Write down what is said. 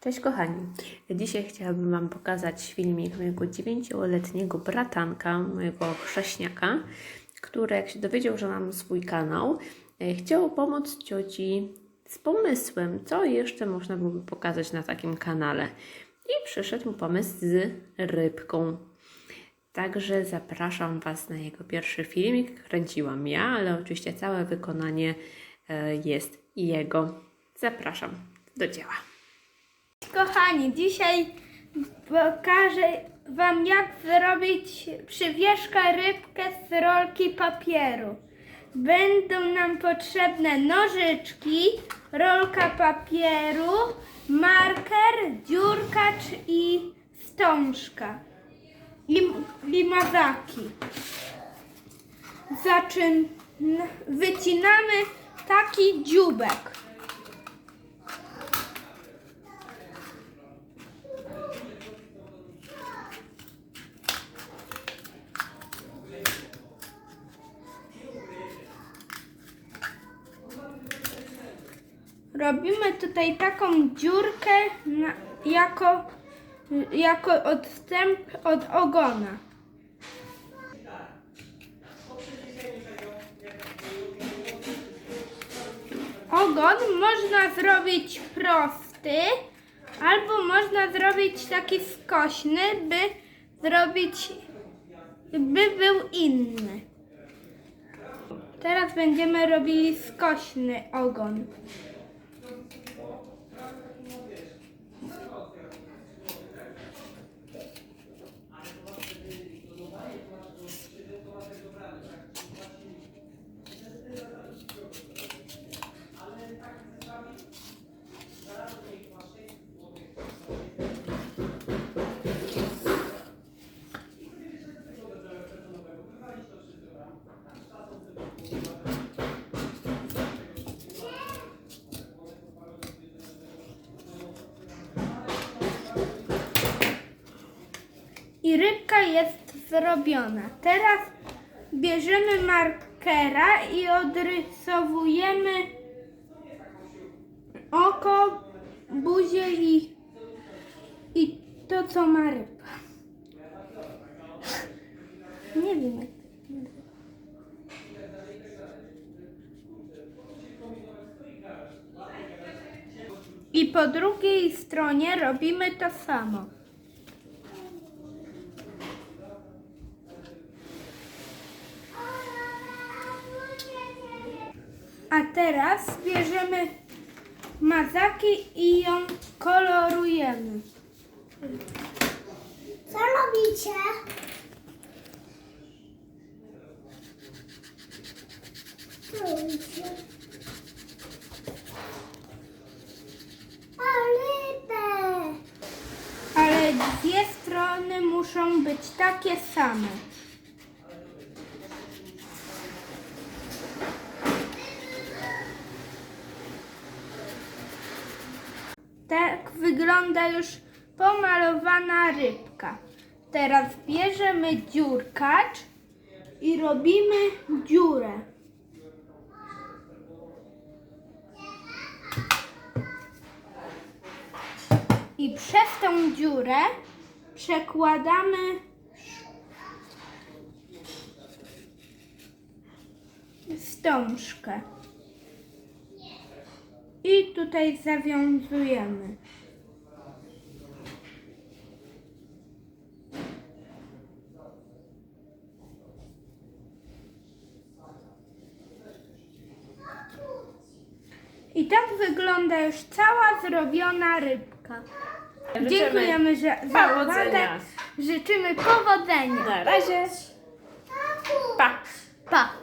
Cześć kochani. Dzisiaj chciałabym Wam pokazać filmik mojego dziewięcioletniego bratanka, mojego chrześniaka, który jak się dowiedział, że mam swój kanał, e, chciał pomóc cioci z pomysłem, co jeszcze można byłoby pokazać na takim kanale. I przyszedł mu pomysł z rybką. Także zapraszam Was na jego pierwszy filmik. Kręciłam ja, ale oczywiście całe wykonanie e, jest jego. Zapraszam do dzieła. Kochani, dzisiaj pokażę Wam jak zrobić przywieszkę rybkę z rolki papieru. Będą nam potrzebne nożyczki, rolka papieru, marker, dziurkacz i wstążka i, i. Zaczyn... Wycinamy taki dziubek. Robimy tutaj taką dziurkę na, jako, jako odstęp od ogona. Ogon można zrobić prosty, albo można zrobić taki skośny, by zrobić, by był inny. Teraz będziemy robili skośny ogon. I rybka jest zrobiona. Teraz bierzemy markera i odrysowujemy oko, buzię i, i to, co ma ryba. Nie wiem. I po drugiej stronie robimy to samo. A teraz bierzemy mazaki i ją kolorujemy. Co robicie? Co robicie? Ale dwie strony muszą być takie same. Tak wygląda już pomalowana rybka. Teraz bierzemy dziurkacz i robimy dziurę. I przez tą dziurę przekładamy wstążkę. I tutaj zawiązujemy. I tak wygląda już cała zrobiona rybka. Dziękujemy za, za uwagę. powodzenia. Życzymy powodzenia. Na razie. Pa! Pa!